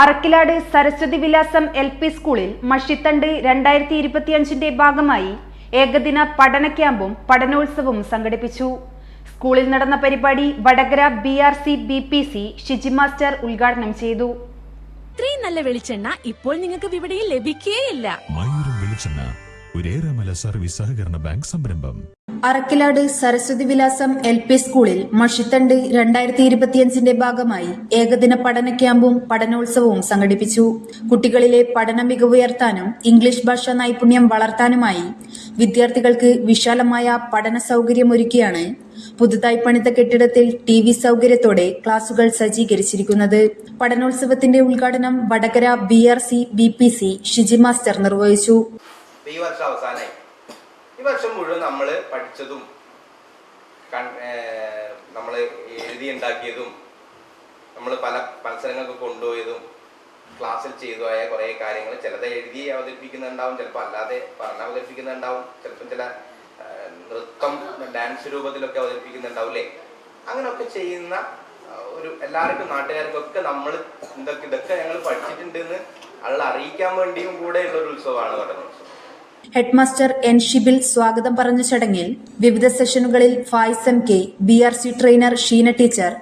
അറക്കിലാട് സരസ്വതി വിലാസം L P സ്കൂളിൽ മഷിത്തണ്ട് രണ്ടായിരത്തി ഇരുപത്തിയഞ്ചിന്റെ ഭാഗമായി ഏകദിന പഠന ക്യാമ്പും പഠനോത്സവവും സംഘടിപ്പിച്ചു. സ്കൂളിൽ നടന്ന പരിപാടി Vadakara B R C B P C Shiji master ഉദ്ഘാടനം ചെയ്തു. ഇത്രയും നല്ല വെളിച്ചെണ്ണ ഇപ്പോൾ നിങ്ങൾക്ക് വിപണിയിൽ ലഭിക്കുകയില്ല മയൂരം വെളിച്ചെണ്ണ ഒരേറെമല സർവീസ് സഹകരണ ബാങ്ക് സംരംഭം. അറക്കിലാട് സരസ്വതി വിലാസം എൽ പി സ്കൂളിൽ മഷിത്തണ്ട് രണ്ടായിരത്തി ഇരുപത്തിയഞ്ചിന്റെ ഭാഗമായി ഏകദിന പഠന ക്യാമ്പും പഠനോത്സവവും സംഘടിപ്പിച്ചു. കുട്ടികളിലെ പഠന മികവുയർത്താനും ഇംഗ്ലീഷ് ഭാഷാ നൈപുണ്യം വളർത്താനുമായി വിദ്യാർത്ഥികൾക്ക് വിശാലമായ പഠന സൗകര്യമൊരുക്കിയാണ് പുതുതായി പണിത കെട്ടിടത്തിൽ ടി വി സൗകര്യത്തോടെ ക്ലാസുകൾ സജ്ജീകരിച്ചിരിക്കുന്നത്. പഠനോത്സവത്തിന്റെ ഉദ്ഘാടനം Vadakara B R C B P C Shiji master നിർവഹിച്ചു. ഈ വർഷം അവസാനമായി വർഷം മുഴുവൻ നമ്മൾ പഠിച്ചതും നമ്മൾ എഴുതി ഉണ്ടാക്കിയതും നമ്മൾ പല മത്സരങ്ങൾക്ക് കൊണ്ടുപോയതും ക്ലാസ്സിൽ ചെയ്തുപോയ കുറേ കാര്യങ്ങൾ ചിലത് എഴുതി അവതരിപ്പിക്കുന്നുണ്ടാവും ചിലപ്പോൾ അല്ലാതെ പറഞ്ഞ് അവതരിപ്പിക്കുന്നുണ്ടാവും ചിലപ്പോൾ ചില നൃത്തം ഡാൻസ് രൂപത്തിലൊക്കെ അവതരിപ്പിക്കുന്നുണ്ടാവും അല്ലേ അങ്ങനെയൊക്കെ ചെയ്യുന്ന ഒരു എല്ലാവർക്കും നാട്ടുകാർക്കൊക്കെ നമ്മൾ ഇതൊക്കെ ഇതൊക്കെ ഞങ്ങൾ പഠിച്ചിട്ടുണ്ട് എന്ന് ആളുകൾ അറിയിക്കാൻ വേണ്ടിയും കൂടെയുള്ള ഒരു ഉത്സവമാണ് പഠനോത്സവം ഹെഡ്മാസ്റ്റർ എൻ ഷിബിൽ സ്വാഗതം പറഞ്ഞ ചടങ്ങിൽ വിവിധ സെഷനുകളിൽ Faiz M K B R C trainer Sheena teacher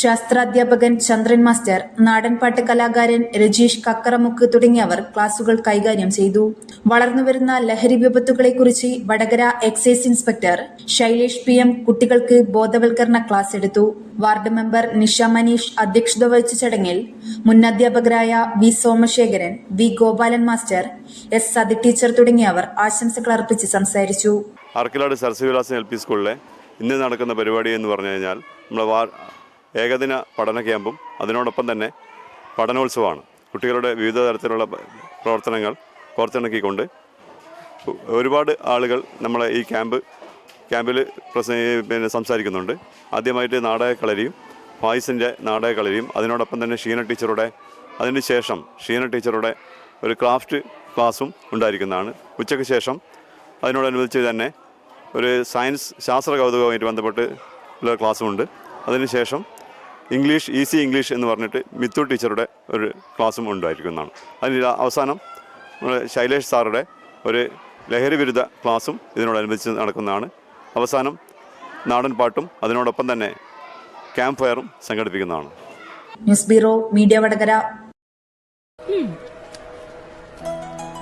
ശാസ്ത്രാധ്യാപകൻ Chandran master നാടൻപാട്ട് കലാകാരൻ രജീഷ് കക്കറമുക്ക് തുടങ്ങിയവർ ക്ലാസുകൾ കൈകാര്യം ചെയ്തു. വളർന്നുവരുന്ന ലഹരി വിപത്തുകളെക്കുറിച്ച് Vadakara excise inspector Shailesh P M കുട്ടികൾക്ക് ബോധവൽക്കരണ ക്ലാസ് എടുത്തു. വാർഡ് മെമ്പർ നിഷ മനീഷ് അധ്യക്ഷത വഹിച്ച ചടങ്ങിൽ മുൻ അധ്യാപകരായ V Somasekharan V Gopalan master S Sathi teacher തുടങ്ങിയവർ ആശംസകൾ അർപ്പിച്ച് സംസാരിച്ചു. ആർക്കിലാട് സരസ്വവിലാസം എൽ പി സ്കൂളിലെ ഇന്ന് നടക്കുന്ന പരിപാടി എന്ന് പറഞ്ഞു കഴിഞ്ഞാൽ നമ്മൾ വാ ഏകദിന പഠന ക്യാമ്പും അതിനോടൊപ്പം തന്നെ പഠനോത്സവമാണ്. കുട്ടികളുടെ വിവിധ തരത്തിലുള്ള പ്രവർത്തനങ്ങൾ കോർത്തിണക്കിക്കൊണ്ട് ഒരുപാട് ആളുകൾ നമ്മളെ ഈ ക്യാമ്പ് ക്യാമ്പിൽ പ്രസ പിന്നെ സംസാരിക്കുന്നുണ്ട്. ആദ്യമായിട്ട് നാടക കളരിയും ഫായിസിന്റെ നാടക കളരിയും അതിനോടൊപ്പം തന്നെ ഷീന ടീച്ചറുടെ അതിന് ശേഷം ഷീന ടീച്ചറുടെ ഒരു ക്രാഫ്റ്റ് ക്ലാസ്സും ഉണ്ടായിരിക്കുന്നതാണ്. ഉച്ചയ്ക്ക് ശേഷം അതിനോടനുബന്ധിച്ച് തന്നെ ഒരു സയൻസ് ശാസ്ത്ര കൗതുകവുമായിട്ട് ബന്ധപ്പെട്ട് ഉള്ള ക്ലാസ്സുമുണ്ട്. അതിനുശേഷം ഇംഗ്ലീഷ് ഈസി ഇംഗ്ലീഷ് എന്ന് പറഞ്ഞിട്ട് മിത്തു ടീച്ചറുടെ ഒരു ക്ലാസ്സും ഉണ്ടായിരിക്കും എന്നാണ്. അതിന് അവസാനം നമ്മുടെ ശൈലേഷ് സാറുടെ ഒരു ലഹരി വിരുദ്ധ ക്ലാസ്സും ഇതിനോടനുബന്ധിച്ച് നടക്കുന്നതാണ്. അവസാനം നാടൻ പാട്ടും അതിനോടൊപ്പം തന്നെ ക്യാമ്പ് ഫയറും സംഘടിപ്പിക്കുന്നതാണ്. News bureau media Vadakara.